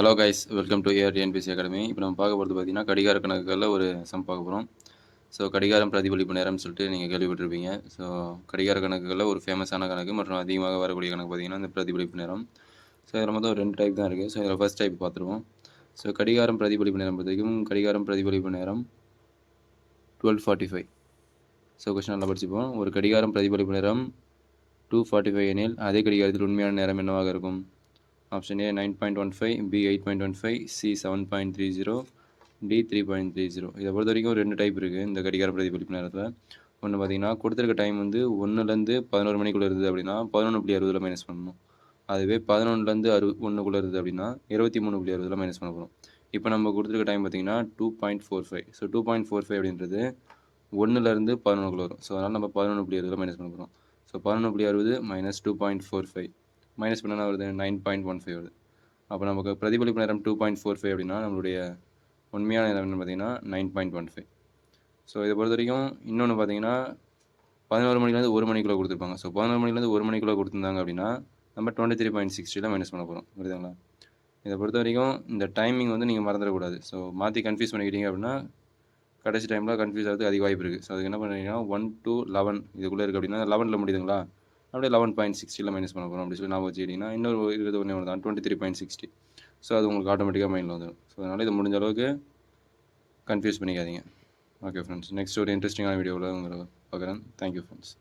Hello guys welcome to AR NBC academy இப்போ நம்ம பார்க்க போகிறது பார்த்தீங்கன்னா கடிகார கணக்குகளில் ஒரு சம் பார்க்க போகிறோம் ஸோ கடிகாரம் பிரதிபலிப்பு நேரம்னு சொல்லிட்டு நீங்கள் கேள்விப்பட்டிருப்பீங்க. ஸோ கடிகார கணக்குகளில் ஒரு ஃபேமஸான கணக்கு மற்றும் அதிகமாக வரக்கூடிய கணக்கு பார்த்தீங்கன்னா இந்த பிரதிபலிப்பு நேரம். ஸோ இதில் மொத்தம் ரெண்டு டைப் தான் இருக்குது ஸோ இதில் ஃபஸ்ட் டைப் பார்த்துருவோம். ஸோ கடிகாரம் பிரதிபலிப்பு நேரம் வரைக்கும் கடிகாரம் பிரதிபலிப்பு நேரம் twelve forty five so question நல்லா படிச்சுப்போம். ஒரு கடிகாரம் பிரதிபலிப்பு நேரம் டூ ஃபார்ட்டி ஃபைவ் எனில் அதே கடிகாரத்தில் உண்மையான நேரம் என்னவாக இருக்கும்? Option A nine point one five B eight point one five C seven point three zero D three point three zero இதை பொறுத்த வரைக்கும் ரெண்டு டைப் இருக்குது இந்த கடிகார பிரதிபலிப்பு நேரத்தில். ஒன்று பார்த்தீங்கன்னா கொடுத்துருக்க டைம் வந்து ஒன்றுலேருந்து பதினோரு மணிக்குள்ளே இருந்தது அப்படின்னா பதினொன்று புள்ளி அறுபதில் மைனஸ் பண்ணணும். அதுவே பதினொன்றுலேருந்து அறு ஒன்றுக்குள்ளே இருக்குது அப்படின்னா இருபத்தி மூணு புள்ளி அறுபதில் மைனஸ் பண்ண போகிறோம் இப்போ நம்ம கொடுத்துருக்க டைம் பார்த்தீங்கன்னா two point four five so two point four five அப்படின்றது ஒன்றுலேருந்து பதினொன்றுக்குள்ள வரும். ஸோ அதனால் நம்ம பதினொன்று புள்ளி அறுபதில் மைனஸ் பண்ண போகிறோம் ஸோ பதினொன்று புள்ளி அறுபது minus two point four five minus பண்ணால் வருது நைன் பாயிண்ட் ஒன் ஃபைவ் வருது. அப்போ நமக்கு பிரதிபலிப்பு நேரம் டூ பாயிண்ட் ஃபோர் ஃபைவ் அப்படின்னா நம்மளுடைய உண்மையான நேரம் பார்த்தீங்கன்னா nine point one five so இதை பொறுத்த வரைக்கும் இன்னொன்று பார்த்தீங்கன்னா பதினோரு மணிலேருந்து ஒரு மணிக்குள்ளே கொடுத்துருப்பாங்க. ஸோ பதினோரு மணிலேருந்து ஒரு மணிக்குள்ளே கொடுத்துருந்தாங்க அப்படின்னா நம்ம டுவெண்ட்டி த்ரீ பாயிண்ட் சிக்ஸ்டியில் மைனஸ் பண்ண போகிறோம் புரியுதுங்களா? இதை பொறுத்த வரைக்கும் இந்த டைமிங் வந்து நீங்கள் மறந்துடக்கூடாது. ஸோ மாற்றி கன்ஃபியூஸ் பண்ணிக்கிட்டீங்க அப்படின்னா கடைசி டைமில் கன்ஃபியூஸ் ஆகிறதுக்கு அதிக வாய்ப்பு இருக்குது ஸோ அதுக்கு என்ன பண்ணுறீங்கன்னா ஒன் டூ லெவன் இதுக்குள்ளே இருக்குது அப்படின்னா லெவனில் முடியுதுங்களா? அப்படியே லெவன் பாயிண்ட் சிக்ஸ்டியில் மைனஸ் பண்ண போகிறோம் அப்படி சொல்லி நான் வச்சுக்கிட்டிங்கன்னா இன்னொரு இருபது ஒன்று ஒன்று தான். Twenty three point sixty so அது உங்களுக்கு ஆட்டோமேட்டிக்காக மைண்டில் வந்துடும் ஸோ அதனால் இது முடிஞ்ச அளவுக்கு கன்ஃபியூஸ் பண்ணிக்காதீங்க. ஓகே ஃப்ரெண்ட்ஸ் நெக்ஸ்ட் ஒரு இன்ட்ரெஸ்டிங்கான வீடியோவில் உங்களை பார்க்குறேன். Thank you friends